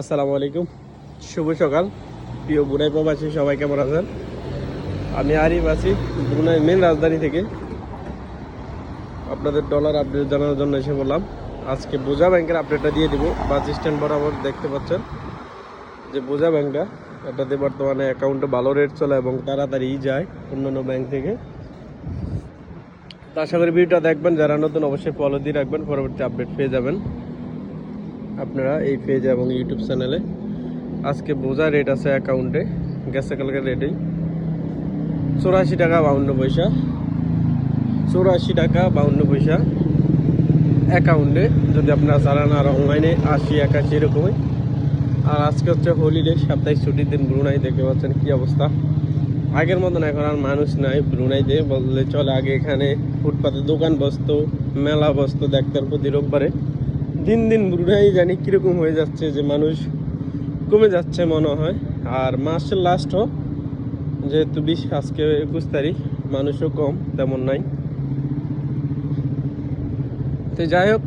আসসালামু আলাইকুম। শুভ সকাল। প্রিয় বুনাই প্রবাসী, সবাই কেমন আছেন? আমি আরিফ আছি বুনাই মেন রাজধানী থেকে। আপনাদের ডলার আপডেট জানানোর জন্য এসে বললাম আজকে বোঝা ব্যাংকের আপডেটটা দিয়ে দিব। বাস স্ট্যান্ড বরাবর দেখতে পাচ্ছেন যে বোঝা ব্যাংকটা, এটাতে বর্তমানে অ্যাকাউন্টে ভালো রেট চলে এবং তাড়াতাড়ি যায় অন্যান্য ব্যাংক থেকে। তো আশা করি ভিডিওটা দেখবেন। যারা নতুন, অবশ্যই ফলো দিয়ে রাখবেন। পরবর্তী আপডেট পেয়ে যাবেন। আপনারা এই পেজ এবং ইউটিউব চ্যানেলে আজকে বোঝা রেট আছে অ্যাকাউন্টে গেছে কালকের রেটেই চৌরাশি টাকা বাউন্ন পয়সা। চৌরাশি টাকা বাউন্ন পয়সা অ্যাকাউন্টে যদি আপনারা চালান আর অনলাইনে আশি, একাশি এরকমই। আর আজকে হচ্ছে হলিডে সাপ্তাহিক ছুটির দিন, ব্রুনাই দেখতে পাচ্ছেন কী অবস্থা। আগের মতন এখন আর মানুষ নাই, ব্রুনাইতে বললে চলে। আগে এখানে ফুটপাতে দোকান বসতো, মেলা বসতো দেখতাম প্রতি রোববারে। দিন দিন ব্রুনাই জানি কীরকম হয়ে যাচ্ছে যে মানুষ কমে যাচ্ছে মনে হয়। আর মাসের লাস্ট হোক, যেহেতু বিশ, আজকে একুশ তারিখ, মানুষও কম, তেমন নাই। তো যাই হোক,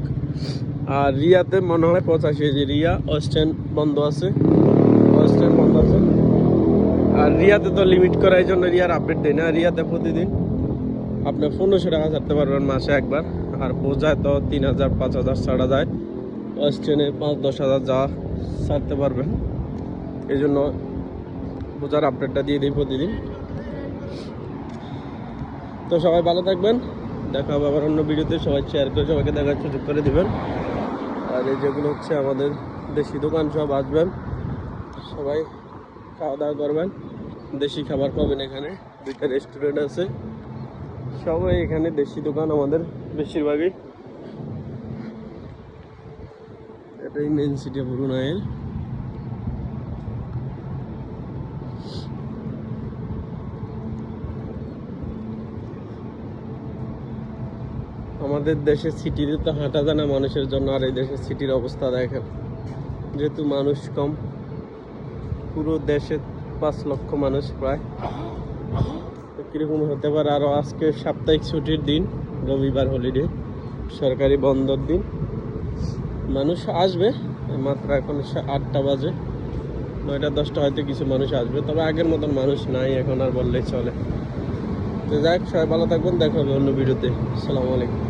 আর রিয়াতে মনে হয় পঁচাশি, যে রিয়া অস্টেন বন্ধ আছে। অস্টেন বন্ধ আছে। আর রিয়াতে তো লিমিট করার জন্য রিয়ার আপডেট দেয় না। রিয়াতে প্রতিদিন আপনার পনেরোশো টাকা ছাড়তে পারবেন মাসে একবার। আর বোঝায় তো তিন হাজার, পাঁচ হাজার ছাড়া যায়। ট্রেনে পাঁচ, দশ হাজার যা ছাড়তে পারবেন। এই জন্য বোঝার আপডেটটা দিয়ে দিই প্রতিদিন। তো সবাই ভালো থাকবেন। দেখা হবে আবার অন্য ভিডিওতে। সবাই শেয়ার করে সবাইকে দেখার সুযোগ করে দেবেন। আর এই যেগুলো হচ্ছে আমাদের দেশি দোকান সব আসবেন সবাই খাওয়া দাওয়া করবেন। দেশি খাবার পাবেন এখানে। দুইটা রেস্টুরেন্ট আছে। সবাই এখানে দেশি দোকান আমাদের বেশিরভাগই। এটাই মেন সিটি ব্রুনাইয়ের আমাদের দেশের সিটিতে তো হাঁটা জানা মানুষের জন্য আর এই দেশের সিটির অবস্থা দেখেন, যেহেতু মানুষ কম, পুরো দেশে পাঁচ লক্ষ মানুষ প্রায়। কীরকম হতে পারে? আরও আজকে সাপ্তাহিক ছুটির দিন, রবিবার হলিডে সরকারি বন্ধর দিন। মানুষ আসবে, মাত্র এখন আটটা বাজে। নয়টা, দশটা হয়তো কিছু মানুষ আসবে, তবে আগের মতন মানুষ নাই, এখন আর বললেই চলে। তো যাক সবাই ভালো থাকবেন, দেখা হবে অন্য ভিডিওতে আসসালামু আলাইকুম।